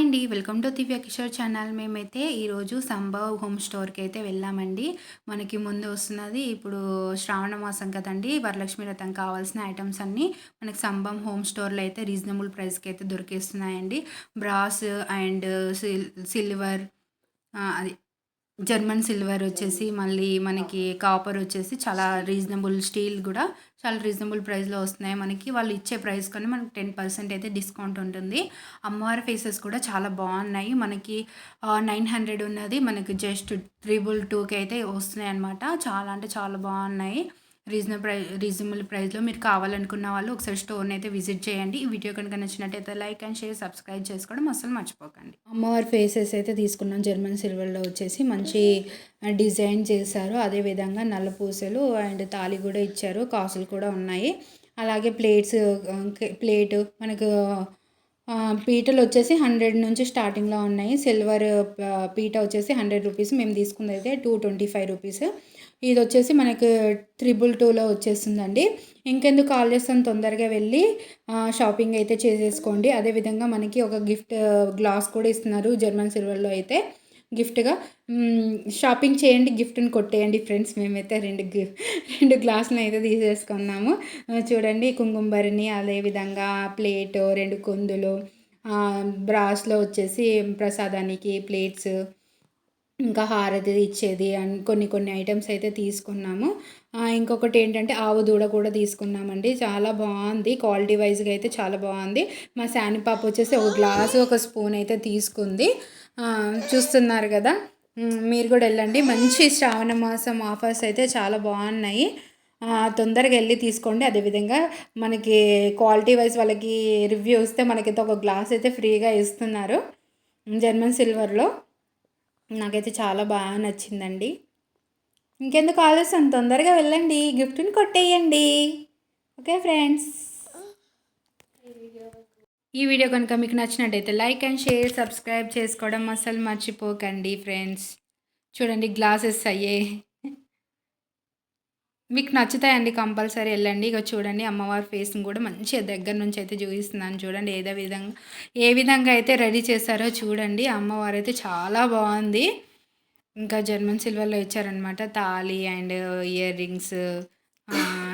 అండి. Welcome to Divya Kishore channel. మేమైతే ఈరోజు సంభవ్ హోమ్ స్టోర్కి అయితే వెళ్ళామండి. మనకి ముందు వస్తున్నది ఇప్పుడు శ్రావణ మాసం కదండి. వరలక్ష్మి రథం కావాల్సిన ఐటమ్స్ అన్నీ మనకి సంభం హోమ్ స్టోర్లో అయితే రీజనబుల్ ప్రైస్కి అయితే దొరికేస్తున్నాయండి. బ్రాస్ అండ్ సిల్ సిల్వర్ అది జర్మన్ సిల్వర్ వచ్చేసి మళ్ళీ మనకి కాపర్ వచ్చేసి చాలా రీజనబుల్ స్టీల్ కూడా చాలా రీజనబుల్ ప్రైస్లో వస్తున్నాయి. మనకి వాళ్ళు ఇచ్చే ప్రైస్ కానీ మనకి టెన్ పర్సెంట్ అయితే డిస్కౌంట్ ఉంటుంది. అమ్మవారి ఫేసెస్ కూడా చాలా బాగున్నాయి. మనకి నైన్ హండ్రెడ్ ఉన్నది. మనకి జస్ట్ త్రిబుల్ టూకి అయితే వస్తున్నాయి అనమాట చాలా అంటే చాలా బాగున్నాయి. రీజనబుల్ ప్రై రీజనబుల్ ప్రైస్లో మీరు కావాలనుకున్న వాళ్ళు ఒకసారి స్టోర్ని అయితే విజిట్ చేయండి. ఈ వీడియో కనుక నచ్చినట్టయితే లైక్ అండ్ షేర్ సబ్స్క్రైబ్ చేసుకోవడం అసలు మర్చిపోకండి. అమ్మవారి ఫేసెస్ అయితే తీసుకున్నాం. జర్మన్ సిల్వర్లో వచ్చేసి మంచి డిజైన్ చేశారు. అదేవిధంగా నల్ల పూసలు అండ్ తాళి కూడా ఇచ్చారు. కాసులు కూడా ఉన్నాయి. అలాగే ప్లేట్స్ ప్లేట్ మనకు పీటలు వచ్చేసి హండ్రెడ్ నుంచి స్టార్టింగ్లో ఉన్నాయి. సిల్వర్ పీట వచ్చేసి హండ్రెడ్ రూపీస్ మేము తీసుకుంది అయితే టూ ట్వంటీ ఫైవ్ రూపీస్. ఇది వచ్చేసి మనకు త్రిబుల్ టూలో వచ్చేస్తుందండి. ఇంకెందుకు కాల్ చేస్తాను తొందరగా వెళ్ళి షాపింగ్ అయితే చేసేసుకోండి. అదేవిధంగా మనకి ఒక గిఫ్ట్ గ్లాస్ కూడా ఇస్తున్నారు జర్మన్ సిల్వర్లో అయితే. గిఫ్ట్గా. షాపింగ్ చేయండి గిఫ్ట్ని కొట్టేయండి ఫ్రెండ్స్. మేమైతే రెండు రెండు గ్లాసులు అయితే తీసేసుకున్నాము. చూడండి కుంకుమబరిని అదేవిధంగా ప్లేట్ రెండు కుందులు బ్రాస్లో వచ్చేసి ప్రసాదానికి ప్లేట్స్ ఇంకా హారతి ఇచ్చేది అండ్ కొన్ని కొన్ని ఐటమ్స్ అయితే తీసుకున్నాము. ఇంకొకటి ఏంటంటే ఆవు దూడ కూడా తీసుకున్నామండి. చాలా బాగుంది. క్వాలిటీ వైజ్గా అయితే చాలా బాగుంది. మా శానిపాప వచ్చేసి ఒక గ్లాసు ఒక స్పూన్ అయితే తీసుకుంది. చూస్తున్నారు కదా. మీరు కూడా వెళ్ళండి. మంచి శ్రావణ మాసం ఆఫర్స్ అయితే చాలా బాగున్నాయి. తొందరగా వెళ్ళి తీసుకోండి. అదేవిధంగా మనకి క్వాలిటీ వైజ్ వాళ్ళకి రివ్యూ వస్తే మనకైతే ఒక గ్లాస్ అయితే ఫ్రీగా ఇస్తున్నారు. జర్మన్ సిల్వర్లో. నాకైతే చాలా బాగా నచ్చిందండి. ఇంకెందుకు ఆలస్యం? తొందరగా వెళ్ళండి. గిఫ్ట్ని కొట్టేయండి. Okay friends. ఈ వీడియో కనుక మీకు నచ్చినట్టయితే లైక్ అండ్ షేర్ సబ్స్క్రైబ్ చేసుకోవడం అసలు మర్చిపోకండి ఫ్రెండ్స్. చూడండి గ్లాసెస్ అయ్యే. మీకు నచ్చుతాయండి కంపల్సరీ వెళ్ళండి. ఇక చూడండి అమ్మవారి ఫేస్ని కూడా మంచిగా దగ్గర నుంచి అయితే చూపిస్తున్నాను చూడండి ఏదో విధంగా ఏ విధంగా అయితే రెడీ చేశారో చూడండి. అమ్మవారు అయితే చాలా బాగుంది. ఇంకా జర్మన్ సిల్వర్లో ఇచ్చారనమాట తాళి అండ్ ఇయర్ రింగ్స్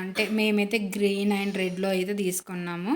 అంటే మేమైతే గ్రీన్ అండ్ రెడ్లో అయితే తీసుకున్నాము.